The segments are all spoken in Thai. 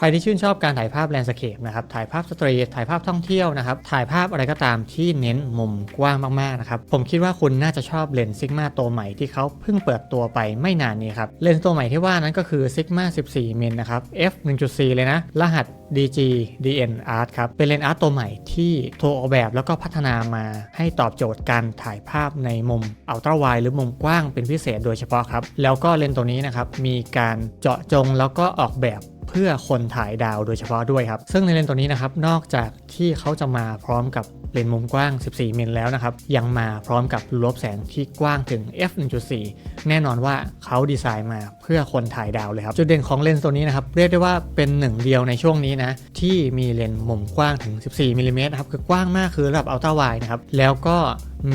ใครที่ชื่นชอบการถ่ายภาพแลนด์สเคปนะครับ ถ่ายภาพสตรีท ถ่ายภาพท่องเที่ยวนะครับ ถ่ายภาพอะไรก็ตามที่เน้นมุมกว้างมากๆนะครับ ผมคิดว่าคุณน่าจะชอบเลนส์ซิกมาตัวใหม่ที่เขาเพิ่งเปิดตัวไปไม่นานนี้ครับ เลนส์ตัวใหม่ที่ว่านั้นก็คือ Sigma 14มิลนะครับ f 1.4 เลยนะ รหัส DG DN Art ครับ เป็นเลนส์อาร์ตตัวใหม่ที่ถูกออกแบบแล้วก็พัฒนามาให้ตอบโจทย์การถ่ายภาพในมุมอัลตร้าไวหรือมุมกว้างเป็นพิเศษโดยเฉพาะครับ แล้วก็เลนส์ตัวนี้นะครับมีการเจาะจงแล้วก็ออกแบบเพื่อคนถ่ายดาวโดยเฉพาะด้วยครับ ซึ่งในเลนส์ตัวนี้นะครับนอกจากที่เขาจะมาพร้อมกับเลนส์มุมกว้าง 14 มิลแล้วนะครับ ยังมาพร้อมกับรูลบแสงที่กว้างถึง f 1.4 แน่นอนว่าเขาดีไซน์มาเพื่อคนถ่ายดาวเลยครับ จุดเด่นของเลนส์ตัวนี้นะครับ เรียกได้ว่าเป็นหนึ่งเดียวในช่วงนี้นะ ที่มีเลนส์มุมกว้างถึง 14 มิลลิเมตรครับ คือกว้างมากคือระดับอัลตร้าไวนะครับ แล้วก็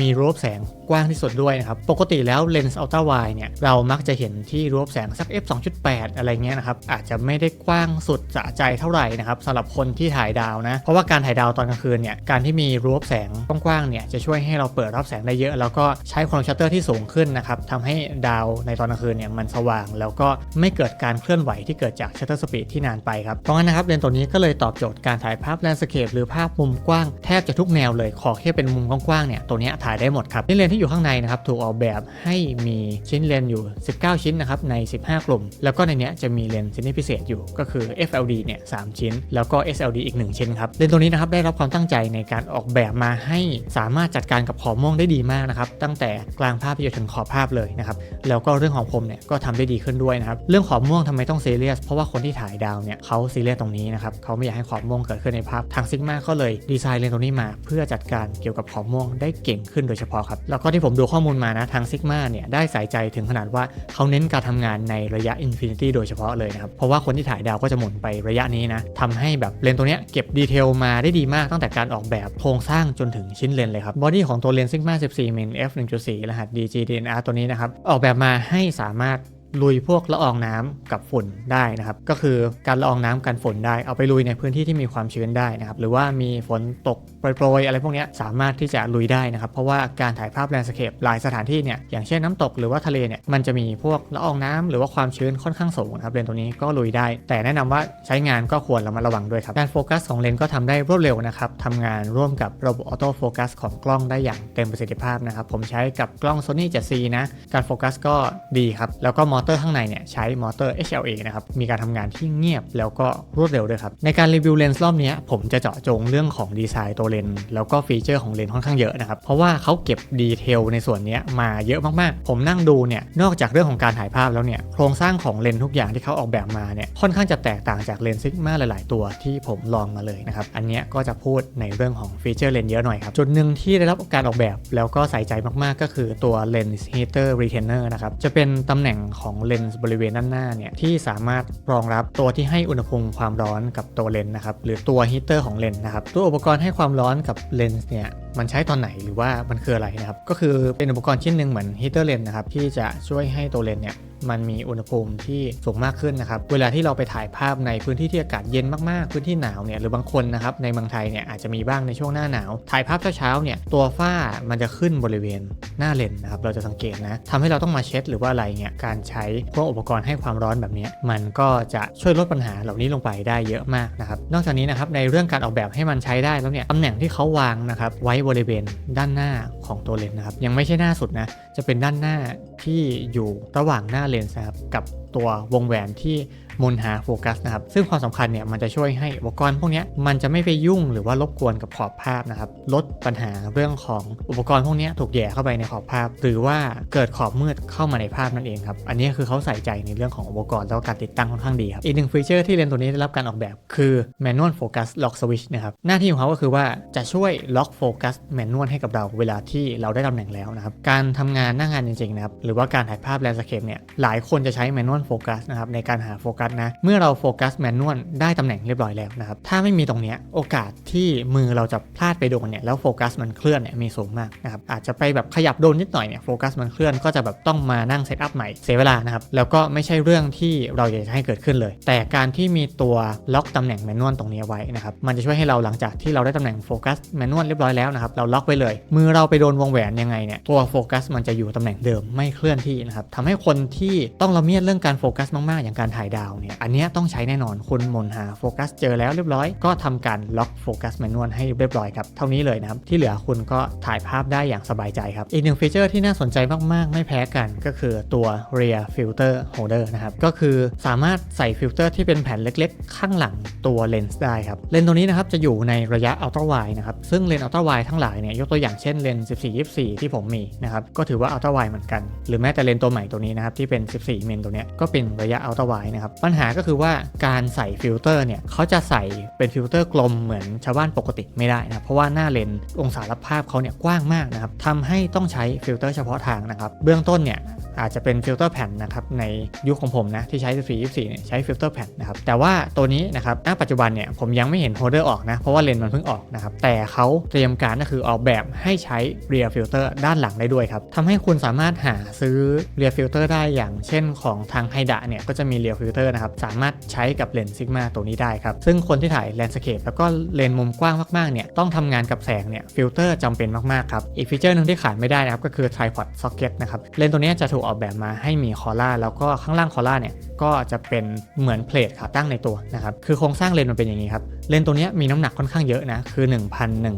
มีรูปแสงกว้างที่สุดด้วยนะครับ ปกติแล้วเลนส์อัลตราไวเนี่ยเรามักจะเห็นที่รูปแสงสัก f 2.8 อะไรเงี้ยนะครับ อาจจะไม่ได้กว้างสุดสะใจเท่าไหร่นะครับสำหรับคนที่ถ่ายดาวนะ เพราะว่าการถ่ายดาวตอนกลางคืนเนี่ยการที่มีรูปแสงกว้างๆเนี่ยจะช่วยให้เราเปิดรับแสงได้เยอะ แล้วก็ใช้ความชัตเตอร์ที่สูงขึ้นนะครับทำให้ดาวในตอนกลางคืนเนี่ยมันสว่าง แล้วก็ไม่เกิดการเคลื่อนไหวที่เกิดจากชัตเตอร์สปีดที่นานไปครับเพราะงั้นนะครับเลนส์ตัวนี้ก็เลยตอบโจทย์การถ่ายภาพแลนด์สเคปหรือภาพมุมกว้างแทบจะทุกแนวเลยขอแค่เป็นมุมกว้างๆเนี่ยตัวนี้ถ่ายได้หมดครับนี่เลนที่อยู่ข้างในนะครับถูกออกแบบให้มีชิ้นเลนอยู่ 19 ชิ้นนะครับใน 15 กลุ่ม แล้วก็ในเนี้ยจะมีเลนชนิดพิเศษอยู่ก็คือ FLD เนี่ย3ชิ้น แล้วก็ SLD อีก 1 ชิ้นครับเลนตัวนี้นะครับได้รับความตั้งใจในการออกแบบมาให้สามารถจัดการกับขอบม่วงได้ดีมากนะครับตั้งแต่กลางภาพไปจนถึงขอบภาพเลยนะครับแล้วก็เรื่องของคมเนี่ยก็ทำได้ดีขึ้นด้วยนะครับเรื่องขอบม่วงทำไมต้องซีเรียสเพราะว่าคนที่ถ่ายดาวเนี่ยเขาซีเรียสตรงนี้นะครับเขาไม่อยากให้ขอบม่วงเกิดขึ้นในภาพทางซิกมาก็เลยดีไซน์เลนตรงนี้มา เพื่อจัดการเกี่ยวกับขอบม่วงได้เก่งขึ้นโดยเฉพาะครับ แล้วก็ที่ผมดูข้อมูลมานะทางซิกมาเนี่ยได้ใส่ใจถึงขนาดว่าเขาเน้นการทำงานในระยะอินฟินิตี้โดยเฉพาะเลยนะครับ เพราะว่าคนที่ถ่ายดาวก็จะหมุนไประยะนี้นะทำให้แบบเลนส์ตัวเนี้ยเก็บดีเทลมาได้ดีมากตั้งแต่การออกแบบโครงสร้างจนถึงชิ้นเลนเลยครับบอดี้ของตัวเลนส์ซิกมา14มิล f 1.4รหัส DG DNR ตัวนี้นะครับออกแบบมาให้สามารถ ลุยพวกละอองน้ำกับฝุ่นได้นะครับ ก็คือการละอองน้ำกันฝนได้ เอาไปลุยในพื้นที่ที่มีความชื้นได้นะครับ หรือว่ามีฝนตกโปรยๆอะไรพวกนี้สามารถที่จะลุยได้นะครับ เพราะว่าการถ่ายภาพแลนด์สเคปหลายสถานที่เนี่ยอย่างเช่นน้ำตกหรือว่าทะเลเนี่ยมันจะมีพวกละอองน้ำหรือว่าความชื้นค่อนข้างสูงนะครับเลนส์ตัวนี้ก็ลุยได้ แต่แนะนำว่าใช้งานก็ควรระมัดระวังด้วยครับการโฟกัสของเลนส์ก็ทำได้รวดเร็วนะครับทำงานร่วมกับระบบออโต้โฟกัสของกล้องได้อย่างเต็มประสิทธิภาพนะครับผมใช้กับกล้อง Sony 7C นะการโฟกัสก็ดีครับแล้วก็มอเตอร์ข้างในเนี่ยใช้มอเตอร์ HLA นะครับ มีการทำงานที่เงียบแล้วก็รวดเร็วด้วยครับ ในการรีวิวเลนส์รอบนี้ผมจะเจาะจงเรื่องของดีไซน์ตัวเลนส์แล้วก็ฟีเจอร์ของเลนส์ค่อนข้างเยอะนะครับ เพราะว่าเขาเก็บดีเทลในส่วนนี้มาเยอะมากๆ ผมนั่งดูเนี่ยนอกจากเรื่องของการถ่ายภาพแล้วเนี่ยโครงสร้างของเลนส์ทุกอย่างที่เขาออกแบบมาเนี่ยค่อนข้างจะแตกต่างจากเลนส์ซิกมาหลาย ๆ ตัวที่ผมลองมาเลยนะครับอันนี้ก็จะพูดในเรื่องของฟีเจอร์เลนส์เยอะหน่อยครับจุดหนึ่งที่ได้รับการออกแบบแล้วก็ใส่ใจมากๆ ก็คือตัวเลนส์ฮีเตอร์รีเทนเนอร์นะครับจะเป็นตำแหน่งขของเลนส์บริเวณด้านหน้าเนี่ยที่สามารถรองรับตัวที่ให้อุณหภูมิความร้อนกับตัวเลนส์นะครับหรือตัวฮีเตอร์ของเลนส์นะครับตัวอุปกรณ์ให้ความร้อนกับเลนส์เนี่ย มันใช้ตอนไหนหรือว่ามันคืออะไรนะครับ ก็คือเป็นอุปกรณ์ชิ้นหนึ่งเหมือนฮีเตอร์เลนนะครับที่จะช่วยให้ตัวเลนเนี่ยมันมีอุณหภูมิที่สูงมากขึ้นนะครับ เวลาที่เราไปถ่ายภาพในพื้นที่ที่อากาศเย็นมากๆ พื้นที่หนาวเนี่ยหรือบางคนนะครับในเมืองไทยเนี่ยอาจจะมีบ้างในช่วงหน้าหนาว ถ่ายภาพเช้าๆเนี่ยตัวฝ้ามันจะขึ้นบริเวณหน้าเลนนะครับเราจะสังเกตนะทำให้เราต้องมาเช็ดหรือว่าอะไรเนี่ยการใช้พวกอุปกรณ์ให้ความร้อนแบบนี้มันก็จะช่วยลดปัญหาเหล่านี้ลงไปได้เยอะมากนะครับนอกจากนี้นะครับในเรื่องการออกแบบให้มันใช้ได้แล้วเนี่ยตำแหน่งที่เขาวางนะครับไว้บริเวณด้านหน้าของตัวเลนส์นะครับ ยังไม่ใช่หน้าสุดนะ จะเป็นด้านหน้าที่อยู่ระหว่างหน้าเลนส์นะครับกับตัววงแหวนที่ มุนหาโฟกัสนะครับซึ่งความสำคัญเนี่ยมันจะช่วยให้อุปกรณ์พวกนี้มันจะไม่ไปยุ่งหรือว่ารบกวนกับขอบภาพนะครับลดปัญหาเรื่องของอุปกรณ์พวกนี้ถูกแย่เข้าไปในขอบภาพ หรือว่าเกิดขอบมืดเข้ามาในภาพนั่นเองครับอันนี้คือเขาใส่ใจในเรื่องของอุปกรณ์แล้วก็การติดตั้งค่อนข้างดีครับอีกหนึ่งฟีเจอร์ที่เลนส์ตัวนี้ได้รับการออกแบบ คือ manual focus lock switch นะครับหน้าที่ของเขาก็คือว่าจะช่วยล็อกโฟกัสแมนนวลให้กับเราเวลาที่เราได้ตำแหน่งแล้วนะครับการทำงานหน้างานจริงๆนะครับหรือว่าการถ่ายภาพแลนด์สเคปเนี่ยหลายคนจะใช้แมนนวลโฟกัสนะครับในการหาโฟกัสนะ เมื่อเราโฟกัสแมนนวลได้ตำแหน่งเรียบร้อยแล้วนะครับ ถ้าไม่มีตรงนี้โอกาสที่มือเราจะพลาดไปโดนเนี่ยแล้วโฟกัสมันเคลื่อนเนี่ยมีสูงมากนะครับ อาจจะไปแบบขยับโดนนิดหน่อยเนี่ยโฟกัสมันเคลื่อนก็จะแบบต้องมานั่งเซตอัพใหม่เสียเวลานะครับ แล้วก็ไม่ใช่เรื่องที่เราอยากจะให้เกิดขึ้นเลย แต่การที่มีตัวล็อกตำแหน่งแมนนวลตรงนี้ไว้นะครับ มันจะช่วยให้เราหลังจากที่เราได้ตำแหน่งโฟกัสแมนนวลเรียบร้อยแล้วนะครับ เราล็อกไว้เลย มือเราไปโดนวงแหวนยังไงเนี่ย ตัวโฟกัสมันจะอยู่ตำแหน่งเดิมไม่เคลื่อนที่นะครับทำให้คนที่ต้องละเมียดเรื่องการโฟกัสมากๆ อย่างการถ่ายดาวเนี่ยอันนี้ต้องใช้แน่นอนคุณหมนหาโฟกัสเจอแล้วเรียบร้อย ก็ทำการล็อกโฟกัสแมนนวลให้เรียบร้อยครับเท่านี้เลยนะครับที่เหลือคุณก็ถ่ายภาพได้อย่างสบายใจครับ อีกหนึ่งฟีเจอร์ที่น่าสนใจมาก ๆ ไม่แพ้กันก็คือตัว rear filter holder นะครับก็คือสามารถใส่ฟิลเตอร์ที่เป็นแผ่นเล็ก ๆ ข้างหลังตัวเลนส์ได้ครับเลนส์ตัวนี้นะครับจะอยู่ในระยะอัลตร้าไวนะครับซึ่งเลนส์อัลตร้าไวทั้งหลายเนี่ยยกตัวอย่างเช่นเลนส์14 24 ที่ผมมีนะครับก็ถือว่าอัลตร้าไวเหมือนกัน หรือแม้แต่เลนส์ตัวใหม่ตัวนี้นะครับที่เป็น 14เมตัวเนี้ยก็เป็นระยะอัลตร้าไวนะครับปัญหาก็คือว่าการใส่ฟิลเตอร์เนี่ยเขาจะใส่เป็นฟิลเตอร์กลมเหมือนชาวบ้านปกติไม่ได้นะเพราะว่าหน้าเลนส์องศารับภาพเขาเนี่ยกว้างมากนะครับทำให้ต้องใช้ฟิลเตอร์เฉพาะทางนะครับ เบื้องต้นเนี่ยอาจจะเป็นฟิลเตอร์แผ่นนะครับในยุคของผมนะที่ใช้ 14 24 เนี่ยใช้ฟิลเตอร์แผ่นนะครับแต่ว่าตัวนี้นะครับณปัจจุบันเนี่ยผมยังไม่เห็นโฮเดอร์ออกนะเพราะว่าเลนส์มันเพิ่งออกนะครับแต่เขาเตรียมการก็คือออกแบบให้ใช้ rear filter ด้านหลังได้ด้วยครับทำให้คุณสามารถหาซื้อ rear filter ได้อย่างเช่นของทางไฮดะเนี่ยก็จะมี rear filter นะครับสามารถใช้กับเลนส์ซิกมาตัวนี้ได้ครับซึ่งคนที่ถ่ายแลนด์สเคปแล้วก็เลนส์มุมกว้างมากๆเนี่ยต้องทำงานกับแสงเนี่ยฟิลเตอร์จำเป็นมากๆครับอีกฟีเจอร์หนึ่งที่ขาดไม่ได้นะครับก็คือ tripod socket นะครับเลนส์ตัวนี้จะถูกออกแบบมาให้มีคอล่าแล้วก็ข้างล่างคอล่าเนี่ย ก็จะเป็นเหมือนเพลทขาตั้งในตัวนะครับ คือโครงสร้างเลนมันเป็นอย่างนี้ครับ เลนตัวนี้มีน้ำหนักค่อนข้างเยอะนะ คือ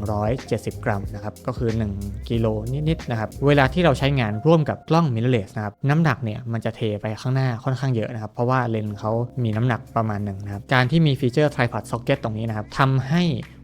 1,170 กรัมนะครับ ก็คือ 1 กิโลนิดๆนะครับ เวลาที่เราใช้งานร่วมกับกล้องมิเรเลสนะครับ น้ำหนักเนี่ยมันจะเทไปข้างหน้าค่อนข้างเยอะนะครับ เพราะว่าเลนเขามีน้ำหนักประมาณหนึ่งนะครับ การที่มีฟีเจอร์ tripod socket ตรงนี้นะครับทำให้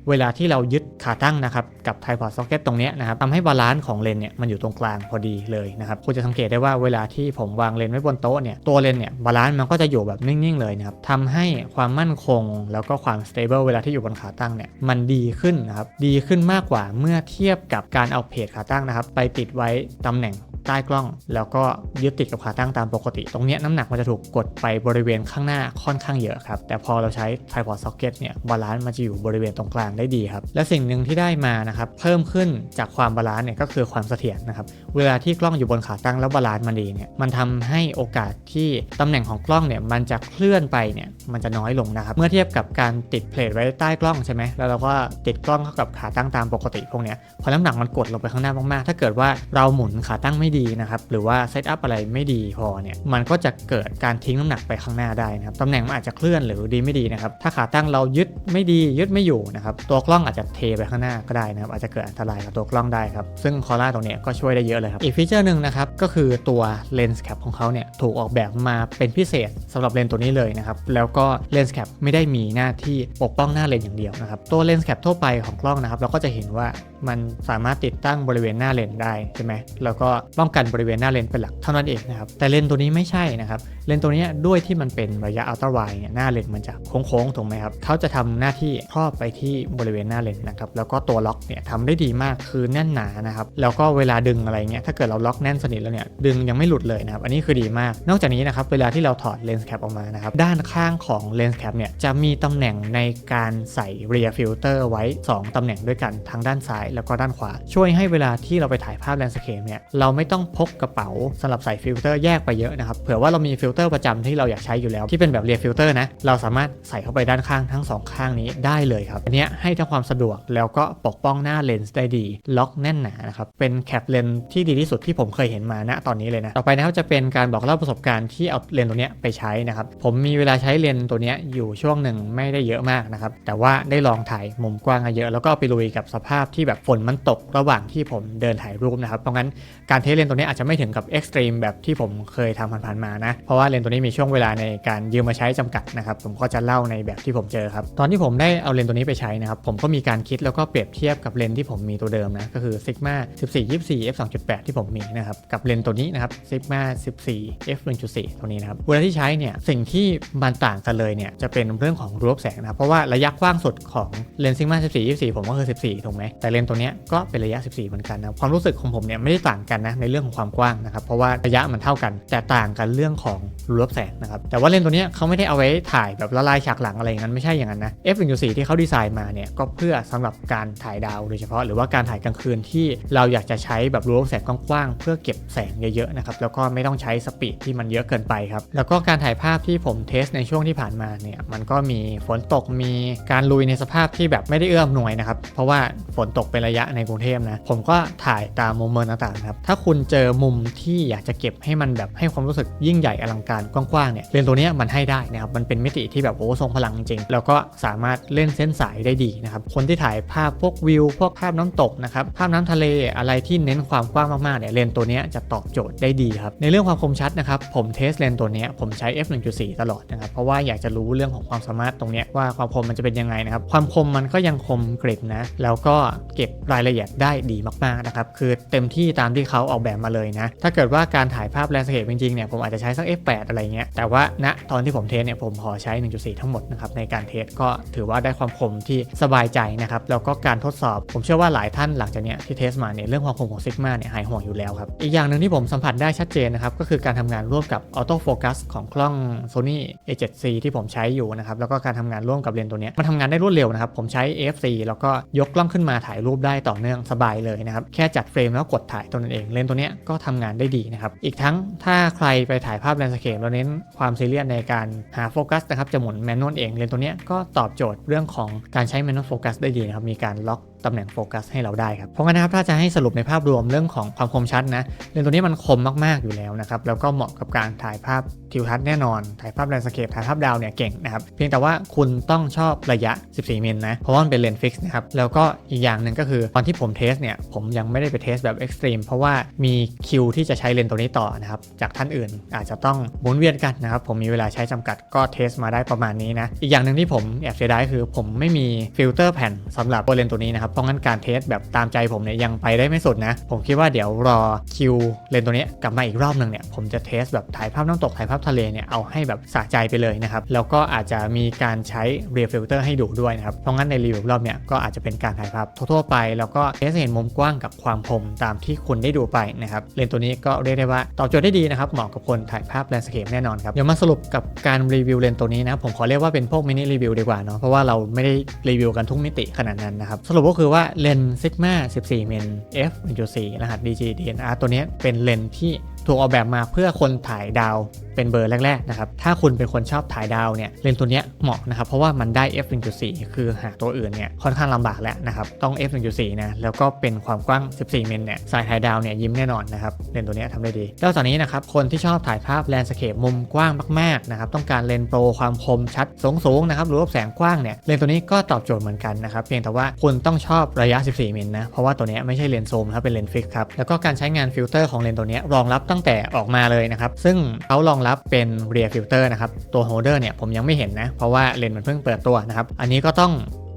เวลาที่เรายึดขาตั้งนะครับกับ tripod socket ตตรงนี้นะครับทำให้บาลานซ์ของเลนเนี่ยมันอยู่ตรงกลางพอดีเลยนะครับคุณจะสังเกตได้ว่าเวลาที่ผมวางเลนไว้บนโต๊ะเนี่ยตัวเลนเนี่ยบาลานซ์มันก็จะอยู่แบบนิ่งๆเลยนะครับทำให้ความมั่นคง แล้วก็ความ stable เวลาที่อยู่บนขาตั้งเนี่ยมันดีขึ้นนะครับดีขึ้นมากกว่าเมื่อเทียบกับการเอาเพจขาตั้งนะครับไปติดไว้ตำแหน่ง ใต้กล้อง แล้วก็ยึดติดกับขาตั้งตามปกติ ตรงนี้น้ำหนักมันจะถูกกดไปบริเวณข้างหน้าค่อนข้างเยอะครับ แต่พอเราใช้ tripod socket เนี่ยบาลานซ์มันจะอยู่บริเวณตรงกลางได้ดีครับ และสิ่งหนึ่งที่ได้มานะครับเพิ่มขึ้นจากความบาลานซ์เนี่ยก็คือความเสถียรนะครับเวลาที่กล้องอยู่บนขาตั้งแล้วบาลานซ์มันดีเนี่ยมันทำให้โอกาสที่ตำแหน่งของกล้องเนี่ยมันจะเคลื่อนไปเนี่ยมันจะน้อยลงนะครับเมื่อเทียบกับการติดเพลทไว้ใต้กล้องใช่ไหมแล้วเราก็ติดกล้องเข้ากับขาตั้งตามปกติพวกเนี้ยพอน้ำหนักมันกดลงไปข้างหน้ามากๆ ถ้าเกิดว่าเราหมุนขาตั้งไม่ดีนะครับหรือว่าเซตอัพอะไรไม่ดีพอเนี่ยมันก็จะเกิดการทิ้งน้ำหนักไปข้างหน้าได้นะครับตำแหน่งมันอาจจะเคลื่อนหรือดีไม่ดีนะครับถ้าขาตั้งเรายึดไม่ดียึดไม่อยู่นะครับตัวกล้องอาจจะเทไปข้างหน้าก็ได้นะครับอาจจะเกิดอันตรายกับตัวกล้องได้ครับซึ่งคอล่าตรงนี้ก็ช่วยได้เยอะเลยครับอีกฟีเจอร์หนึ่งนะครับก็คือตัวเลนส์แคปของเขาเนี่ยถูกออกแบบมาเป็นพิเศษสำหรับเลนส์ตัวนี้เลยนะครับแล้วก็เลนส์แคปไม่ได้มีหน้าที่ปกป้องหน้าเลนส์อย่างเดียวนะครับตัวเลนส์แคปทั่วไปของกล้องนะครับเราก็จะเห็นว่ามันสามารถติดตั้งบริเวณหน้าเลนส์ได้ใช่ไหมแล้วก็ป้ององกันบริเวณหน้าเลนเป็นหลักเท่านั้นเองนะครับ แต่เลนตัวนี้ไม่ใช่นะครับ เลนตัวนี้ด้วยที่มันเป็นระยะอัลตร้าไวเนี่ยหน้าเลนมันจะโค้งๆถูกไหมครับเขาจะทำหน้าที่ครอบไปที่บริเวณหน้าเลนนะครับแล้วก็ตัวล็อกเนี่ยทำได้ดีมากคือแน่นหนานะครับแล้วก็เวลาดึงอะไรเงี้ยถ้าเกิดเราล็อกแน่นสนิทแล้วเนี่ยดึงยังไม่หลุดเลยนะครับอันนี้คือดีมาก นอกจากนี้นะครับเวลาที่เราถอดเลนส์แคปออกมานะครับด้านข้างของเลนส์แคปเนี่ยจะมีตำแหน่งในการใส่ rear filter ไว้ 2ตำแหน่งด้วยกันทั้งด้านซ้าย แล้วก็ด้านขวา ช่วยให้เวลาที่เราไปถ่ายภาพแลนด์สเคปเนี่ยเราไม่ต้องพกกระเป๋าสำหรับใส่ฟิลเตอร์แยกไปเยอะนะครับเผื่อว่าเรามีฟิลเตอร์ประจำที่เราอยากใช้อยู่แล้วที่เป็นแบบ rear filter นะเราสามารถใส่เข้าไปด้านข้างทั้งสองข้างนี้ได้เลยครับอันนี้ให้ทั้งความสะดวกแล้วก็ปกป้องหน้าเลนส์ได้ดี ล็อกแน่นหนานะครับเป็นแคปเลนส์ที่ดีที่สุดที่ผมเคยเห็นมาณตอนนี้เลยนะต่อไปนะครับจะเป็นการบอกเล่าประสบการณ์ที่เอาเลนส์ตัวนี้ไปใช้นะครับผมมีเวลาใช้เลนส์ตัวนี้อยู่ช่วงหนึ่งไม่ได้เยอะมากนะครับแต่ว่าได้ลองถ่ายมุมกว้างเยอะ แล้วก็ไปลุยกับสภาพที่แบบฝนมันตกระหว่างที่ผมเดินถ่ายรูปนะครับเพราะงั้นการเทเลนส์ตัวนี้อาจจะไม่ถึงกับเอ็กซ์ตรีมแบบที่ผมเคยทำผ่านๆมานะ เพราะว่าเลนส์ตัวนี้มีช่วงเวลาในการยืมมาใช้จำกัดนะครับ ผมก็จะเล่าในแบบที่ผมเจอครับ ตอนที่ผมได้เอาเลนส์ตัวนี้ไปใช้นะครับ ผมก็มีการคิดแล้วก็เปรียบเทียบกับเลนส์ที่ผมมีตัวเดิมนะ ก็คือ Sigma 14 24 f 2.8ที่ผมมีนะครับ กับเลนส์ตัวนี้นะครับ Sigma 14 f 1.4ตัวนี้นะครับ เวลาที่ใช้เนี่ย สิ่งที่มันต่างกันเลยเนี่ย จะเป็นเรื่องของรูปแสงนะครับ เพราะว่าระยะกว้างสุดของเลนส์ Sigma 14 24 ผมก็คือ 14 ถูกไหมแต่เลนส์ตัวนี้ก็เป็นระยะ 14 เหมือนกันนะ ความรู้สึกของผมเนี่ยไม่ได้ต่างกันนะในเรื่องของความกว้างนะครับ เพราะว่าระยะมันเท่ากัน แต่ต่างกันเรื่องของรูปแสงนะครับ แต่ว่าเลนส์ตัวนี้เขาไม่ได้เอาไว้ถ่ายแบบละลายฉากหลังอะไรอย่างนั้นไม่ใช่อย่างนั้นนะ f 1.4 ที่เขาดีไซน์มาเนี่ยก็เพื่อสำหรับการถ่ายดาวโดยเฉพาะหรือว่าการถ่ายกลางคืนที่เราอยากจะใช้แบบรูปแสงกว้างๆเพื่อเก็บแสงเยอะๆนะครับแล้วก็ไม่ต้องใช้สปีดที่มันเยอะเกินไปครับแล้วก็การถ่ายภาพที่ผมเทสในช่วงที่ผ่านมาเนี่ยมันก็มีฝนตกมีการลุยในสภาพที่แบบไม่ได้เอื้อมหน่วยนะครับเพราะว่าฝนตกเป็นระยะในกรุงเทพนะผมก็ถ่ายตามมุมเมนต่างๆครับถ้าคุณคุณเจอมุมที่อยากจะเก็บให้มันแบบให้ความรู้สึกยิ่งใหญ่อลังการกว้างๆเนี่ยเลนส์ตัวนี้มันให้ได้นะครับมันเป็นมิติที่แบบโอ้ทรงพลังจริงๆแล้วก็สามารถเล่นเส้นสายได้ดีนะครับคนที่ถ่ายภาพพวกวิว พวกภาพน้ำตกนะครับภาพน้ำทะเลอะไรที่เน้นความกว้างมากๆเนี่ยเลนส์ตัวนี้จะตอบโจทย์ได้ดีครับในเรื่องความคมชัดนะครับผมเทสเลนส์ตัวนี้ผมใช้ f 1.4 ตลอดนะครับเพราะว่าอยากจะรู้เรื่องของความสามารถตรงเนี้ยว่าความคมมันจะเป็นยังไงนะครับความคมมันก็ยังคมกริบนะแล้วก็เก็บรายละเอียดได้ดีมากๆนะครับคือเต็มที่ตามที่เขาออกแบบมาเลยนะ ถ้าเกิดว่าการถ่ายภาพแลนด์สเคปจริงๆเนี่ยผมอาจจะใช้สัก f8 อะไรเงี้ยแต่ว่าณตอนที่ผมเทสเนี่ยผมขอใช้ 1.4 ทั้งหมดนะครับในการเทสก็ถือว่าได้ความคมที่สบายใจนะครับแล้วก็การทดสอบ ผมเชื่อว่าหลายท่านหลังจากเนี้ยที่เทสมาเนี่ยเรื่องความคมของซิกมาเนี่ยหายห่วงอยู่แล้วครับอีกอย่างหนึ่งที่ผมสัมผัสได้ชัดเจนนะครับก็คือการทำงานร่วมกับออโต้โฟกัสของกล้อง Sony A7C ที่ผมใช้อยู่นะครับแล้วก็การทำงานร่วมกับเลนส์ตัวเนี้ยมันทำงานได้รวดเร็วนะครับผมใช้ AFC แล้วก็ยกกล้องขึ้นมาถ่ายรูปได้ต่อเนื่องสบายเลยนะครับแค่จัดเฟรมแล้วกดถ่ายตัวนั้นเองเลนส์ตัวเนี้ยก็ทำงานได้ดีนะครับ อีกทั้งถ้าใครไปถ่ายภาพแลนด์สเคปเราเน้นความซีเรียสในการหาโฟกัสนะครับจะหมุนแมนนวลเองเลนส์ตัวเนี้ยก็ตอบโจทย์เรื่องของการใช้แมนนวลโฟกัสได้ดีนะครับมีการล็อก ตำแหน่งโฟกัสให้เราได้ครับ เพราะงั้นนะครับถ้าจะให้สรุปในภาพรวมเรื่องของความคมชัดนะเลนส์ตัวนี้มันคมมากๆอยู่แล้วนะครับแล้วก็เหมาะกับการถ่ายภาพทิวทัศน์แน่นอน ถ่ายภาพแลนด์สเคปถ่ายภาพดาวเนี่ยเก่งนะครับเพียงแต่ว่าคุณต้องชอบระยะ 14 มิลนะเพราะว่ามันเป็นเลนส์ฟิกซ์นะครับแล้วก็อีกอย่างหนึ่งก็คือตอนที่ผมเทสเนี่ยผมยังไม่ได้ไปเทสแบบเอ็กซ์ตรีมเพราะว่ามีคิวที่จะใช้เลนส์ตัวนี้ต่อนะครับจากท่านอื่นอาจจะต้องหมุนเวียนกันนะครับผมมีเวลาใช้จำกัดก็เทสมาได้ประมาณนี้นะอีกอย่างหนึ่งที่ผมแอบเสียดายคือผมไม่มีฟิลเตอร์แผ่นสำหรับตัวเลนส์ตัวนี้นะครับเพราะงั้นการเทสแบบตามใจผมเนี่ยยังไปได้ไม่สุดนะ ผมคิดว่าเดี๋ยวรอคิวเลนตัวนี้กลับมาอีกรอบหนึ่งเนี่ยผมจะเทสแบบถ่ายภาพน้ำตกถ่ายภาพทะเลเนี่ยเอาให้แบบสะใจไปเลยนะครับแล้วก็อาจจะมีการใช้เรียลฟิลเตอร์ให้ดูด้วยนะครับเพราะงั้นในรีวิวรอบเนี่ยก็อาจจะเป็นการถ่ายภาพทั่วๆไป แล้วก็เทสเห็นมุมกว้างกับความคมตามที่คุณได้ดูไปนะครับเลนตัวนี้ก็เรียกได้ว่าตอบโจทย์ได้ดีนะครับเหมาะกับคนถ่ายภาพแลนด์สเคปแน่นอนครับเดี๋ยวมาสรุปกับการรีวิวเลนตัวนี้นะผมขอเรียกว่าเป็นพวกมินิรีวิวดีกว่าเนาะเพราะว่าเราไม่ได้รีวิวกันทุกมิติขนาดนั้นนะครับสรุปก็คือว่าเลนส์ซิกมา14มิล f 1.4รหัส DG DNR ตัวนี้เป็นเลนส์ที่ ถูกออกแบบมาเพื่อคนถ่ายดาวเป็นเบอร์แรกๆนะครับ ถ้าคุณเป็นคนชอบถ่ายดาวเนี่ยเลนส์ตัวนี้เหมาะนะครับ เพราะว่ามันได้ f 1.4คือหาตัวอื่นเนี่ยค่อนข้างลำบากแล้วนะครับ ต้อง f 1.4นะ แล้วก็เป็นความกว้าง 14มิลเนี่ย สายถ่ายดาวเนี่ยยิ้มแน่นอนนะครับ เลนส์ตัวนี้ทำได้ดี แล้วตอนนี้นะครับ คนที่ชอบถ่ายภาพแลนด์สเคปมุมกว้างมากๆนะครับ ต้องการเลนส์โปรความคมชัดสูงๆนะครับ หรือว่าแสงกว้างเนี่ย เลนส์ตัวนี้ก็ตอบโจทย์เหมือนกันนะครับ เพียงแต่ว่าคุณต้องชอบระยะ 14มิลนะ เพราะว่าตัวนี้ไม่ใช่เลนส์ซูมครับ เป็นเลนส์ฟิกครับ แล้วก็การใช้งานฟิลเตอร์ของเลนส์ตัวนี้รองรับตั้งแต่ออกมาเลยนะครับ ซึ่งเขารองรับเป็นเรียฟิลเตอร์นะครับ ตัวโฮเดอร์เนี่ยผมยังไม่เห็นนะ เพราะว่าเลนส์มันเพิ่งเปิดตัวนะครับ อันนี้ก็ต้อง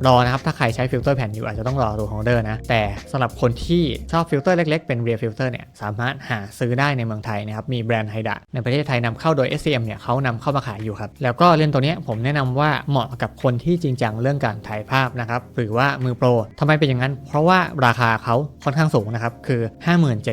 รอนะครับ ถ้าใครใช้ฟิลเตอร์แผ่นอยู่อาจจะต้องรอตัวโฮเดอร์นะ แต่สำหรับคนที่ชอบฟิลเตอร์เล็กๆ เป็นเรียฟิลเตอร์เนี่ยสามารถหาซื้อได้ในเมืองไทยนะครับ มีแบรนด์ไฮดะในประเทศไทยนำเข้าโดย SCM เนี่ยเขานำเข้ามาขายอยู่ครับ แล้วก็เลนส์ตัวนี้ผมแนะนำว่าเหมาะกับคนที่จริงจังเรื่องการถ่ายภาพนะครับหรือว่ามือโปรทำไมเป็นอย่างนั้น เพราะว่าราคาเขาค่อนข้างสูงนะครับคือ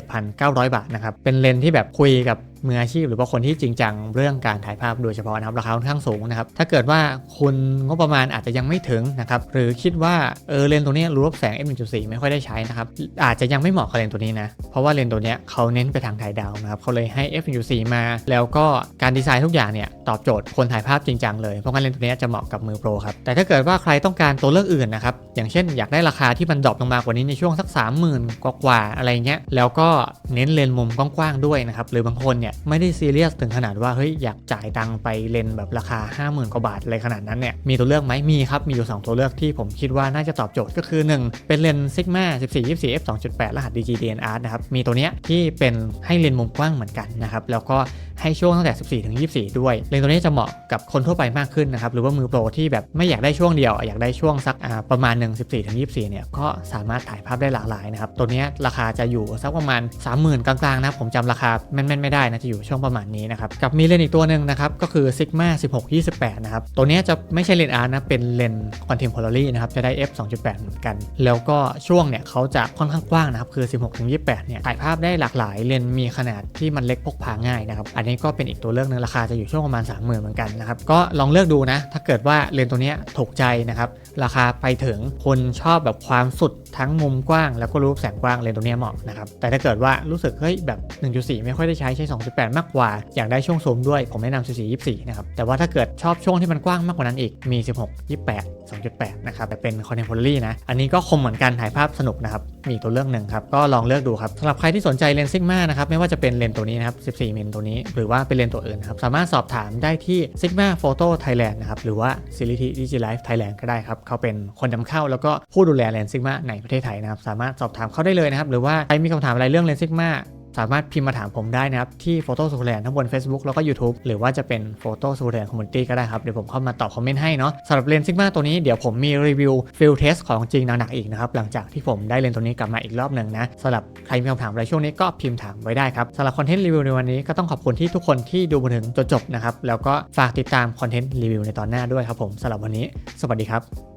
57,900 บาทนะครับเป็นเลนส์ที่แบบคุยกับ มืออาชีพ หรือว่าคนที่จริงจังเรื่องการถ่ายภาพโดยเฉพาะนะครับราคาค่อนข้างสูงนะครับถ้าเกิดว่าคุณงบประมาณอาจจะยังไม่ถึงนะครับหรือคิดว่าเออเลนส์ตัวนี้รูปแสง f1.4 ไม่ค่อยได้ใช้นะครับอาจจะยังไม่เหมาะกับเลนส์ตัวนี้นะเพราะว่าเลนส์ตัวเนี้ยเขาเน้นไปทางถ่ายดาวนะครับเขาเลยให้ f1.4 มา แล้วก็การดีไซน์ทุกอย่างเนี่ยตอบโจทย์คนถ่ายภาพจริงจังเลยเพราะงั้นเลนส์ตัวนี้จะเหมาะกับมือโปรครับแต่ถ้าเกิดว่าใครต้องการตัวเลือกอื่นนะครับอย่างเช่น อยากได้ราคาที่มันดรอปลงมากว่านี้ในช่วงสัก 30,000 กว่าๆอะไรเงี้ยแล้วก็เน้นเลนส์มุมกว้างๆด้วยนะครับหรือบางคนเนี่ยไม่ได้ซีเรียสถึงขนาดว่าเฮ้ยอยากจ่ายตังไปเลนแบบราคา 50,000กว่าบาทอะไรขนาดนั้นเนี่ยมีตัวเลือกไหมมีครับ มีอยู่ 2 ตัวเลือกที่ผมคิดว่าน่าจะตอบโจทย์ก็คือ 1 เป็นเลนส์ Sigma 14 24 f 2.8 รหัส DG DNR นะครับมีตัวเนี้ยที่เป็นให้เลนมุมกว้างเหมือนกันนะครับแล้วก็ให้ช่วงตั้งแต่ 14 ถึง 24 ด้วย เลนส์ตัวนี้จะเหมาะกับคนทั่วไปมากขึ้นนะครับ หรือว่ามือโปรที่แบบไม่อยากได้ช่วงเดียว อยากได้ช่วงสักประมาณหนึ่ง14 ถึง 24 เนี่ย ก็สามารถถ่ายภาพได้หลากหลายนะครับ ตัวเนี้ยราคาจะอยู่สักประมาณ 30,000 กลางๆนะ ผมจำราคาแม่นๆ ไม่ได้นะจะอยู่ช่วงประมาณนี้นะครับ กับมีเลนส์อีกตัวหนึ่งนะครับ ก็คือ Sigma 16 28 นะครับ ตัวนี้จะไม่ใช่เลนส์อาร์นะ เป็นเลนส์ contemporary นะครับ จะได้ f 2.8 เหมือนกัน แล้วก็ช่วงเนี่ยเขาจะค่อนข้างกว้างนะครับ คือ 16ถึง28 เนี่ย ถ่ายภาพได้หลากหลาย เลนส์มีขนาดที่มันเล็กพกพาง่ายนะครับ อันนี้ก็เป็นอีกตัวเลือกหนึงราคาจะอยู่ช่วงประมาณ 30,000 เหมือนกันนะครับ ก็ลองเลือกดูนะ ถ้าเกิดว่าเลนส์ตัวนี้ถูกใจนะครับ ราคาไปถึงคนชอบแบบความสุดทั้งมุมกว้าง แล้วก็รูปแสงกว้างเลนส์ตัวนี้เหมาะนะครับ แต่ถ้าเกิดว่ารู้สึกเฮ้ยแบบ 1.4 ไม่ค่อยได้ใช้ใช้2.8 มากกว่า อยากได้ช่วงซูมด้วย ผมแนะนำ14 24 นะครับ แต่ว่าถ้าเกิดชอบช่วงที่มันกว้างมากกว่านั้นอีก มี 16 28 2.8 นะครับ แต่เป็น contemporary นะ อันนี้ก็คมเหมือนกันถ่ายภาพสนุกนะครับ มีตัวเลือกหนึ่งครับ ก็ลองเลือกดูครับสำหรับใครที่สนใจเลนส์ซิกมานะครับ ไม่ว่าจะเป็นเลนส์ตัวนี้นะครับ 14 มิลตัวนี้ หรือว่าเป็นเลนส์ตัวอื่นนะครับ สามารถสอบถามได้ที่ Sigma Photo Thailand นะครับ หรือว่า s i l i t y Digilife Thailand ก็ได้ครับ เขาเป็นคนนำเข้าแล้วก็ผู้ดูแลเลนส์ซิกมาในประเทศไทยนะครับ สามารถสอบถามเขาได้เลยนะครับ หรือว่าใครมีคำถามอะไรเรื่องเลนส์ซิกมา สามารถพิมพ์มาถามผมได้นะครับ ที่โฟโต้สุแลนทั้งบน Facebook แล้วก็ YouTube หรือว่าจะเป็นโฟโต้สุแลนคอมมูนิตี้ก็ได้ครับ เดี๋ยวผมเข้ามาตอบคอมเมนต์ให้เนาะสำหรับเลนส์ซิกมาตัวนี้เดี๋ยวผมมีรีวิวฟิลเทสของจริงหนักๆอีกนะครับ หลังจากที่ผมได้เลนส์ตัวนี้กลับมาอีกรอบหนึ่งนะสำหรับใครมีคำถามอะไรช่วงนี้ก็พิมพ์ถามไว้ได้ครับสำหรับคอนเทนต์รีวิวในวันนี้ก็ต้องขอบคุณที่ทุกคนที่ดูมาถึงจนจบนะครับแล้วก็ฝากติดตามคอนเทนต์รีวิวในตอนหน้าด้วยครับผมสำหรับวันนี้ สวัสดีครับ